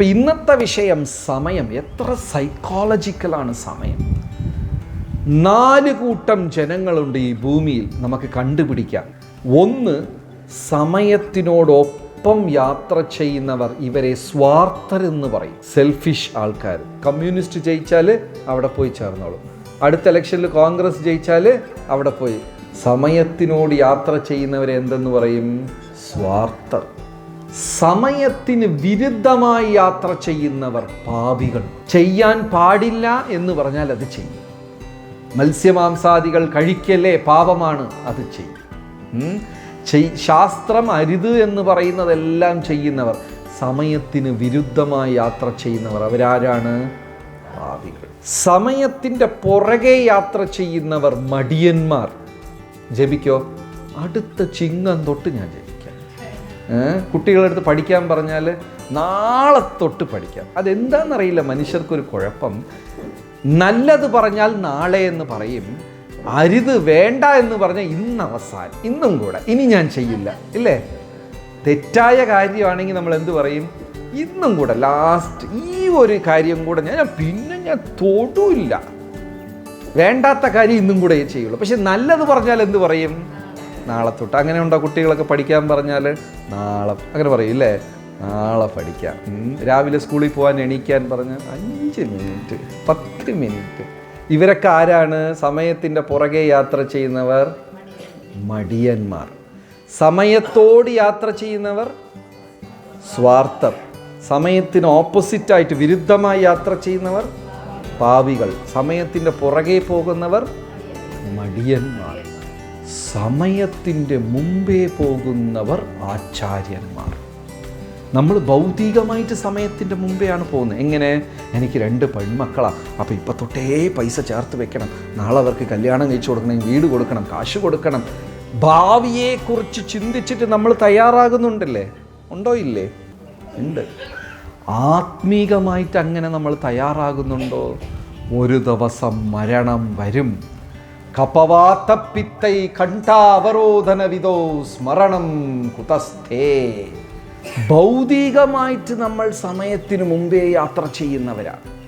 അപ്പം ഇന്നത്തെ വിഷയം സമയം. എത്ര സൈക്കോളജിക്കലാണ് സമയം. നാല് കൂട്ടം ജനങ്ങളുണ്ട് ഈ ഭൂമിയിൽ നമുക്ക് കണ്ടുപിടിക്കാം. ഒന്ന് സമയത്തിനോടൊപ്പം യാത്ര ചെയ്യുന്നവർ ഇവരെ സ്വാർത്ഥരെന്ന് പറയും. സെൽഫിഷ് ആൾക്കാർ കമ്മ്യൂണിസ്റ്റ് ജയിച്ചാൽ അവിടെ പോയി ചേർന്നോളും. അടുത്ത ഇലക്ഷനിൽ കോൺഗ്രസ് ജയിച്ചാൽ അവിടെ പോയി. സമയത്തിനോട് യാത്ര ചെയ്യുന്നവരെ എന്തെന്ന് പറയും? സ്വാർത്ഥർ. സമയത്തിന് വിരുദ്ധമായി യാത്ര ചെയ്യുന്നവർ പാപികൾ. ചെയ്യാൻ പാടില്ല എന്ന് പറഞ്ഞാൽ അത് ചെയ്യും. മത്സ്യമാംസാദികൾ കഴിക്കല്ലേ പാപമാണ് അത് ചെയ്യും. ശാസ്ത്രം അരുത് എന്ന് പറയുന്നതെല്ലാം ചെയ്യുന്നവർ സമയത്തിന് വിരുദ്ധമായി യാത്ര ചെയ്യുന്നവർ അവരാരാണ്? പാപികൾ. സമയത്തിന്റെ പുറകെ യാത്ര ചെയ്യുന്നവർ മടിയന്മാർ. ജപിക്കോ? അടുത്ത ചിങ്ങം തൊട്ട് ഞാൻ ജപിക്കാം. കുട്ടികളെടുത്ത് പഠിക്കാൻ പറഞ്ഞാൽ നാളെ തൊട്ട് പഠിക്കാം. അതെന്താണെന്നറിയില്ല മനുഷ്യർക്കൊരു കുഴപ്പം. നല്ലത് പറഞ്ഞാൽ നാളെ എന്ന് പറയും. അരുത് വേണ്ട എന്ന് പറഞ്ഞാൽ ഇന്ന് അവസാനം. ഇന്നും കൂടെ. ഇനി ഞാൻ ചെയ്യില്ല. ഇല്ലേ? തെറ്റായ കാര്യമാണെങ്കിൽ നമ്മൾ എന്ത് പറയും? ഇന്നും കൂടെ ലാസ്റ്റ് ഈ ഒരു കാര്യം കൂടെ ഞാൻ പിന്നെ ഞാൻ തൊടൂല്ല. വേണ്ടാത്ത കാര്യം ഇന്നും കൂടെ ചെയ്യുള്ളൂ പക്ഷെ നല്ലത് പറഞ്ഞാൽ എന്ത് പറയും? നാളെ തൊട്ട്. അങ്ങനെ ഉണ്ടോ കുട്ടികളൊക്കെ പഠിക്കാൻ പറഞ്ഞാൽ നാളെ അങ്ങനെ പറയും ഇല്ലേ? നാളെ പഠിക്കാം. രാവിലെ സ്കൂളിൽ പോകാൻ എണീക്കാൻ പറഞ്ഞാൽ അഞ്ച് മിനിറ്റ് പത്ത് മിനിറ്റ്. ഇവരൊക്കെ ആരാണ്? സമയത്തിന്റെ പുറകെ യാത്ര ചെയ്യുന്നവർ? മടിയന്മാർ. സമയത്തോട് യാത്ര ചെയ്യുന്നവർ? സ്വാർത്ഥം. സമയത്തിന് ഓപ്പോസിറ്റായിട്ട് വിരുദ്ധമായി യാത്ര ചെയ്യുന്നവർ? പാവികൾ. സമയത്തിന്റെ പുറകെ പോകുന്നവർ? മടിയന്മാർ. സമയത്തിന്റെ മുമ്പേ പോകുന്നവർ ആചാര്യന്മാർ. നമ്മൾ ഭൗതികമായിട്ട് സമയത്തിന്റെ മുമ്പെയാണ് പോകുന്നത്. എങ്ങനെ? എനിക്ക് രണ്ട് പെൺമക്കളാണ് അപ്പോൾ ഇപ്പം തൊട്ടേ പൈസ ചേർത്ത് വെക്കണം. നാളെ അവർക്ക് കല്യാണം കഴിച്ചു കൊടുക്കണം വീട് കൊടുക്കണം കാശ് കൊടുക്കണം. ഭാവിയെക്കുറിച്ച് ചിന്തിച്ചിട്ട് നമ്മൾ തയ്യാറാകുന്നുണ്ടല്ലേ? ഉണ്ടോ ഇല്ലേ? ഉണ്ട്. ആത്മീകമായിട്ട് അങ്ങനെ നമ്മൾ തയ്യാറാകുന്നുണ്ടോ? ഒരു ദിവസം മരണം വരും. കപവാത്തപ്പിത്തൈ കണ്ടാവരോധന വിതോ സ്മരണം കുതസ്ഥേ. ഭൗതികമായിട്ട് നമ്മൾ സമയത്തിന് മുമ്പേ യാത്ര ചെയ്യുന്നവരാണ്.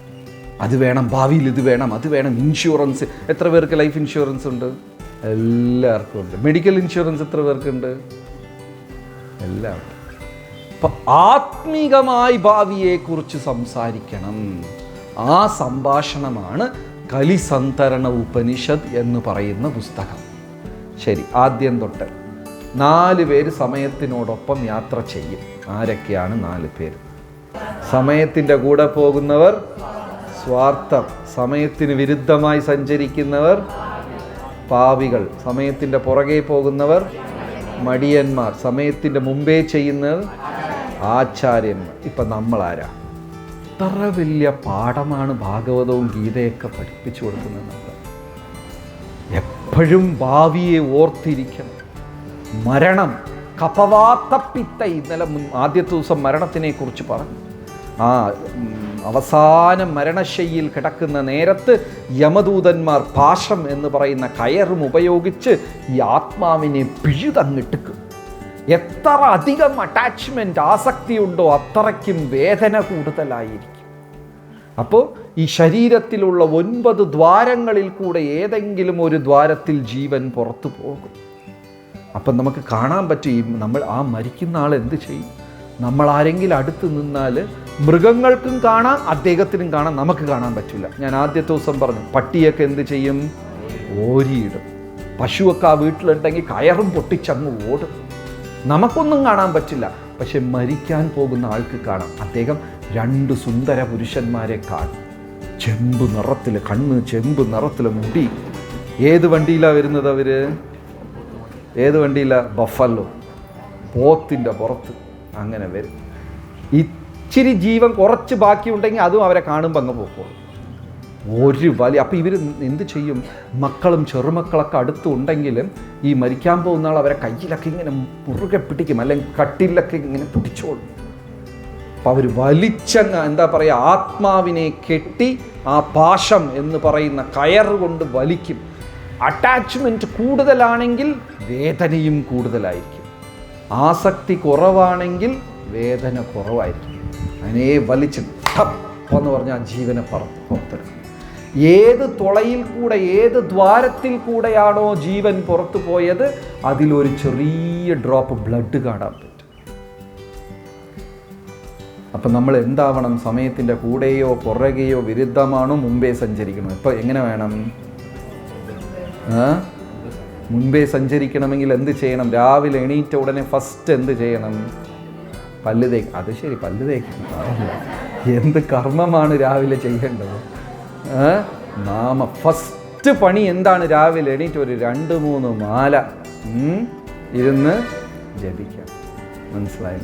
അത് വേണം ഭാവിയിൽ ഇത് വേണം അത് വേണം. ഇൻഷുറൻസ് എത്ര പേർക്ക് ലൈഫ് ഇൻഷുറൻസ് ഉണ്ട്? എല്ലാവർക്കും ഉണ്ട്. മെഡിക്കൽ ഇൻഷുറൻസ് എത്ര പേർക്കുണ്ട്? എല്ലാം ആത്മീകമായി ഭാവിയെക്കുറിച്ച് സംസാരിക്കണം. ആ സംഭാഷണമാണ് കലിസന്തരണ ഉപനിഷത്ത് എന്ന് പറയുന്ന പുസ്തകം. ശരി ആദ്യം തൊട്ട്. നാല് പേര് സമയത്തിനോടൊപ്പം യാത്ര ചെയ്യും. ആരൊക്കെയാണ് നാല് പേര്? സമയത്തിന്റെ കൂടെ പോകുന്നവർ സ്വാർത്ഥം. സമയത്തിന് വിരുദ്ധമായി സഞ്ചരിക്കുന്നവർ പാവികൾ. സമയത്തിന്റെ പുറകെ പോകുന്നവർ മടിയന്മാർ. സമയത്തിന്റെ മുമ്പേ ചെയ്യുന്നവർ ആചാര്യന്മാർ. ഇപ്പം നമ്മളാരാ? എത്ര വലിയ പാഠമാണ് ഭാഗവതവും ഗീതയൊക്കെ പഠിപ്പിച്ചു കൊടുക്കുന്നത് എപ്പോഴും ഭാവിയെ ഓർത്തിരിക്കണം. മരണം കപവാത്തപ്പിത്ത ഇന്നലെ ആദ്യത്തെ ദിവസം മരണത്തിനെ കുറിച്ച് പറഞ്ഞു. ആ അവസാന മരണശയ്യിൽ കിടക്കുന്ന നേരത്ത് യമദൂതന്മാർ പാശം എന്ന് പറയുന്ന കയറും ഉപയോഗിച്ച് ഈ ആത്മാവിനെ പിഴുതങ്ങിട്ടുക്കും എത്ര അധികം അറ്റാച്ച്മെന്റ് ആസക്തിയുണ്ടോ അത്രയ്ക്കും വേദന കൂടുതലായിരിക്കും. അപ്പോൾ ഈ ശരീരത്തിലുള്ള ഒൻപത് ദ്വാരങ്ങളിൽ കൂടെ ഏതെങ്കിലും ഒരു ദ്വാരത്തിൽ ജീവൻ പുറത്തു പോകും. അപ്പം നമുക്ക് കാണാൻ പറ്റും നമ്മൾ ആ മരിക്കുന്ന ആൾ എന്ത് ചെയ്യും? നമ്മൾ ആരെങ്കിലും അടുത്ത് നിന്നാൽ മൃഗങ്ങൾക്കും കാണാം അദ്ദേഹത്തിനും കാണാം നമുക്ക് കാണാൻ പറ്റില്ല. ഞാൻ ആദ്യത്തെ ദിവസം പറഞ്ഞു പട്ടിയൊക്കെ എന്ത് ചെയ്യും? ഓരിയിടും. പശുവൊക്കെ ആ വീട്ടിലുണ്ടെങ്കിൽ കയറും പൊട്ടിച്ചങ്ങ് ഓടും. നമുക്കൊന്നും കാണാൻ പറ്റില്ല. പക്ഷെ മരിക്കാൻ പോകുന്ന ആൾക്ക് കാണാം. അദ്ദേഹം രണ്ട് സുന്ദര പുരുഷന്മാരെ കാണും. ചെമ്പ് നിറത്തിൽ കണ്ണ് ചെമ്പ് നിറത്തിൽ മുടി. ഏത് വണ്ടിയിലാണ് വരുന്നത് അവർ? ഏത് വണ്ടിയിലാണ് ബഫല്ലോ. പോത്തിന്റെ പുറത്ത് അങ്ങനെ വരും. ഇച്ചിരി ജീവൻ കുറച്ച് ബാക്കിയുണ്ടെങ്കിൽ അതും അവരെ കാണുമ്പോൾ അങ്ങ് പോക്കോളും. ഒരു വലിയ അപ്പോൾ ഇവർ എന്ത് ചെയ്യും? മക്കളും ചെറുമക്കളൊക്കെ അടുത്തുണ്ടെങ്കിലും ഈ മരിക്കാൻ പോകുന്ന ആൾ അവരെ കയ്യിലൊക്കെ ഇങ്ങനെ മുറുകെ പിടിക്കും. അല്ലെങ്കിൽ കട്ടിലൊക്കെ ഇങ്ങനെ പിടിച്ചോളും. അപ്പം അവർ വലിച്ചങ്ങ് എന്താ പറയുക ആത്മാവിനെ കെട്ടി ആ പാശം എന്ന് പറയുന്ന കയറ് കൊണ്ട് വലിക്കും. അറ്റാച്ച്മെന്റ് കൂടുതലാണെങ്കിൽ വേദനയും കൂടുതലായിരിക്കും. ആസക്തി കുറവാണെങ്കിൽ വേദന കുറവായിരിക്കും. അതിനെ വലിച്ച് ടപ്പ് എന്ന് പറഞ്ഞാൽ ജീവനെ പറ പുറത്തെടുക്കും ഏത് തുളയിൽ കൂടെ ഏത് ദ്വാരത്തിൽ കൂടെയാണോ ജീവൻ പുറത്തു പോയത് അതിലൊരു ചെറിയ ഡ്രോപ്പ് ബ്ലഡ് കാണാൻ പറ്റും. അപ്പം നമ്മൾ എന്താവണം? സമയത്തിന്റെ കൂടെയോ പുറകെയോ വിരുദ്ധമാണോ മുമ്പേ സഞ്ചരിക്കണം? ഇപ്പം എങ്ങനെ വേണം? മുൻപേ സഞ്ചരിക്കണമെങ്കിൽ എന്ത് ചെയ്യണം? രാവിലെ എണീറ്റ ഉടനെ ഫസ്റ്റ് എന്ത് ചെയ്യണം? പല്ല് തേക്ക്. അത് ശരി പല്ല് തേക്കണം എന്ത് കർമ്മമാണ് രാവിലെ ചെയ്യേണ്ടത്? നാമ ഫസ്റ്റ് പണി എന്താണ്? രാവിലെ എണീറ്റ് ഒരു രണ്ട് മൂന്ന് മാല. ഇരുന്ന് ജപിക്കാം. മനസ്സിലായി?